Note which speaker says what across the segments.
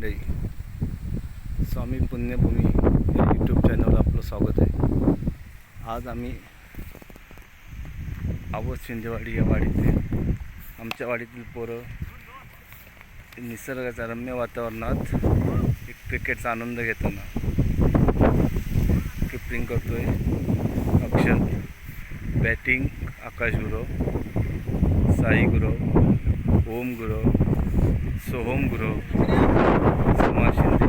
Speaker 1: मंडळी स्वामी पुण्यभूमी या यूट्यूब चॅनलवर आपलं स्वागत आहे. आज आम्ही आवत शिंदेवाडी या वाडीतले. आमच्या वाडीतील पोरं निसर्गाच्या रम्य वातावरणात एक क्रिकेटचा आनंद घेताना किपरिंग करतोय. अक्षत बॅटिंग आकाश गुरव साई गुरव ओम गुरव सोहम गुरु समाज शिंदे।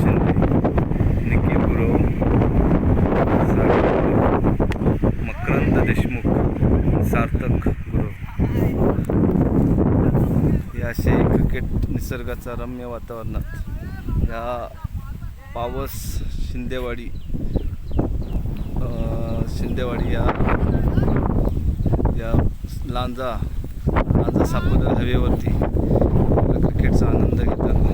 Speaker 1: शिंदे निखिल गुरु मकरंद देशमुख सार्थक गुरु। हे असे क्रिकेट निसर्गाच्या रम्य वातावरणात ह्या पावस शिंदेवाडी शिंदेवाडी या या लांजा माझा सापुतारा हवेवरती क्रिकेटचा आनंद घेताना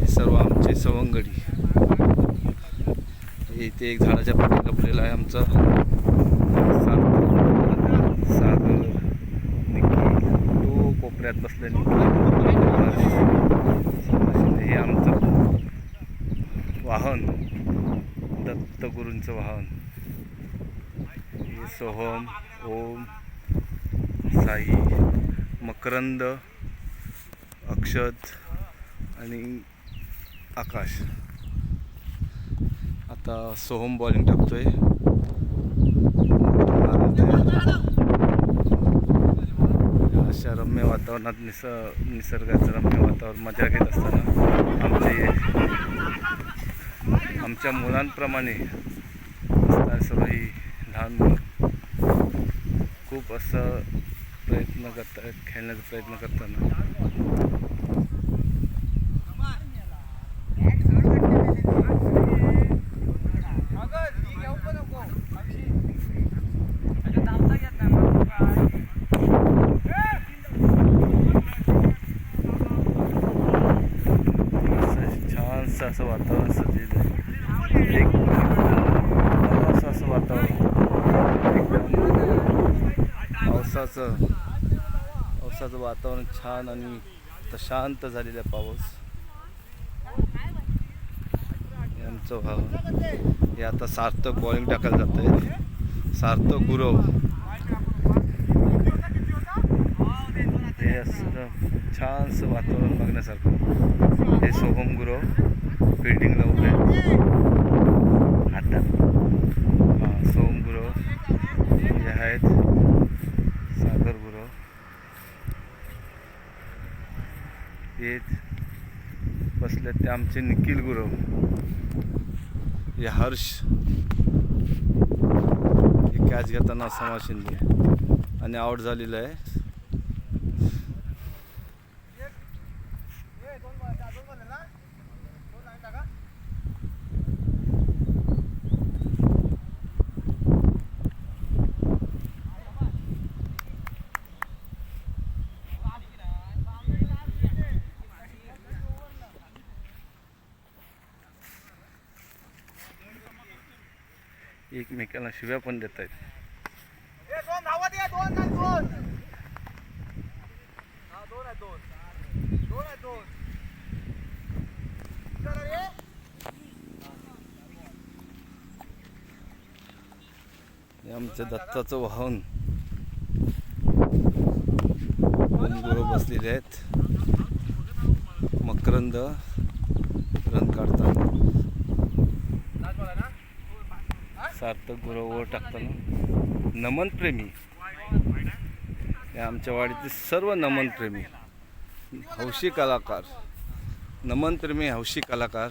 Speaker 1: हे सर्व आमचे सवंगडी. हे इथे एक झाडाच्या पाठी लपलेला आहे आमचा. तो कोपऱ्यात बसल्याने हे आमचं वाहन दत्तगुरूंचं वाहन. हे सोहम ओम. साई मकरंद अक्षत आणि आकाश. आता सोहम बॉलिंग टाकतोय. अशा रम्य वातावरणात निस निसर्गाचं रम्य वातावरण मजा घेत असताना आमचे आमच्या मुलांप्रमाणे सर्व ही लहान मुलं. खूप असं प्रयत्न करतात खेळण्याचा प्रयत्न करताना. असं छानसं असं वातावरण सजलेलं आहे. एक असं वातावरण. पावसाचं. पावसाचं वातावरण छान आणि आता शांत झालेला आहे पाऊस. यांचं भाव. हे आता सार्थक बॉलिंग टाकायला जात आहे सार्थक गुरव हे असं छानसं वातावरण बघण्यासारखं. हे सोहम गुरव फिल्डिंगला उभे आता सोहम गुरव हे आहेत सागर गुरव हेच बसले ते आमचे निखिल गुरव. हे हर्ष. हे कॅच घेताना समाज शिंदे. आणि आउट झालेलं आहे एकमेकांना शिव्या पण देत आहेत
Speaker 2: ए, दोन धावत ये, दोन नाही, दोन. हा, दोन आहेत, दोन. दोन आहेत, दोन. चला रे.
Speaker 1: हे आमचं दत्ताचं वाहन. दोन गुरु बसलेले आहेत. मकरंद रन काढताना
Speaker 2: लास्ट बॉल आहे ना?
Speaker 1: सार्थक गुरुवर टाकताना नमनप्रेमी या हे आमच्या वाडीतील सर्व नमनप्रेमी हौशी कलाकार. नमनप्रेमी हौशी कलाकार.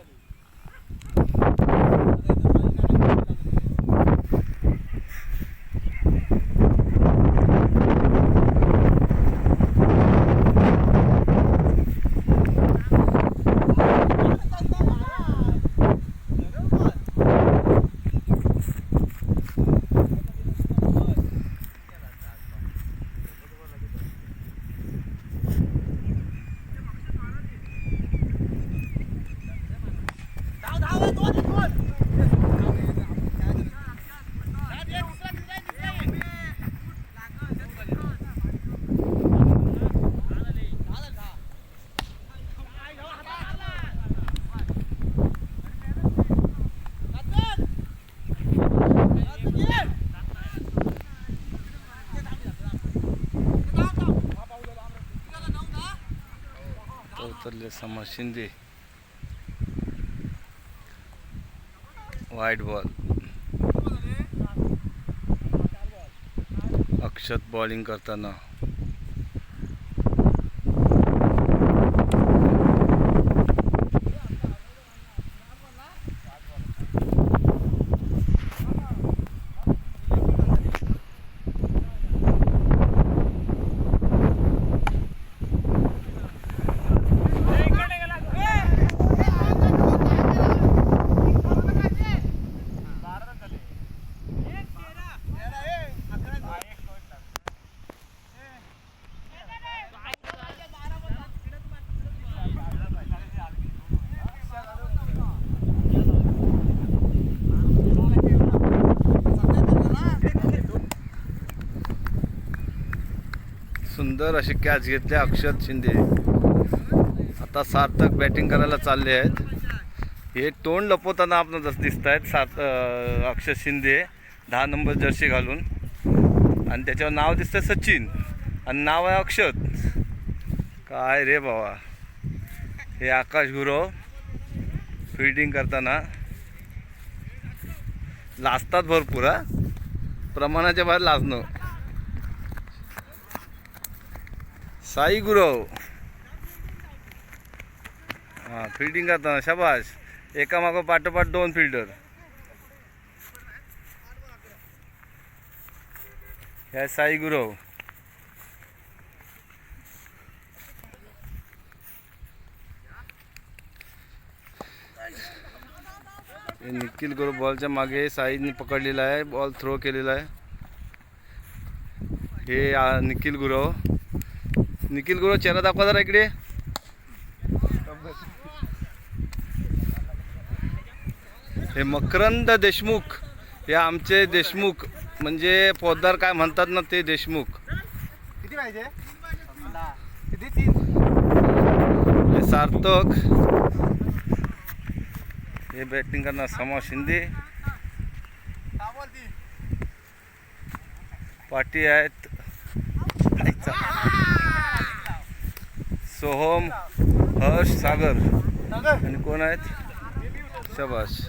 Speaker 2: Italy.
Speaker 1: तो उतरले शिंदे. वाईट बॉल अक्षत बॉलिंग करताना. सुंदर अशी कॅच घेतली अक्षत शिंदे. आता सार्थक बॅटिंग करायला चालले आहेत. हे तोंड लपवताना आपण जसं दिसत आहेत सार्थ अक्षत शिंदे दहा नंबर जर्सी घालून. आणि त्याच्यावर नाव दिसतं सचिन. आणि नाव आहे अक्षत. काय रे बाबा. हे आकाश गुरव फिल्डिंग करताना. लाजतात भरपूर हा. प्रमाणाच्या बाहेर लाजणं. साई गुरव हाँ फिल्डिंग करताना शाबाश। एका मागं पाठोपाठ दोन फिल्डर हे साई गुरव हे निखिल गुरु बॉलच्या मागे साईने पकडलेला आहे बॉल थ्रो केलेला आहे हे निखिल गुरव निखिल गुरु चेहरा दाखवा जरा इकडे. हे मकरंद देशमुख हे आमचे देशमुख म्हणजे पोद्दार काय म्हणतात ना ते देशमुख.
Speaker 2: किती पाहिजे?
Speaker 1: हे सार्थक. हे बॅटिंग करणार समा शिंदे. पाटी आहेत. सोहम हर्ष सागर. आणि कोण आहेत? शबाश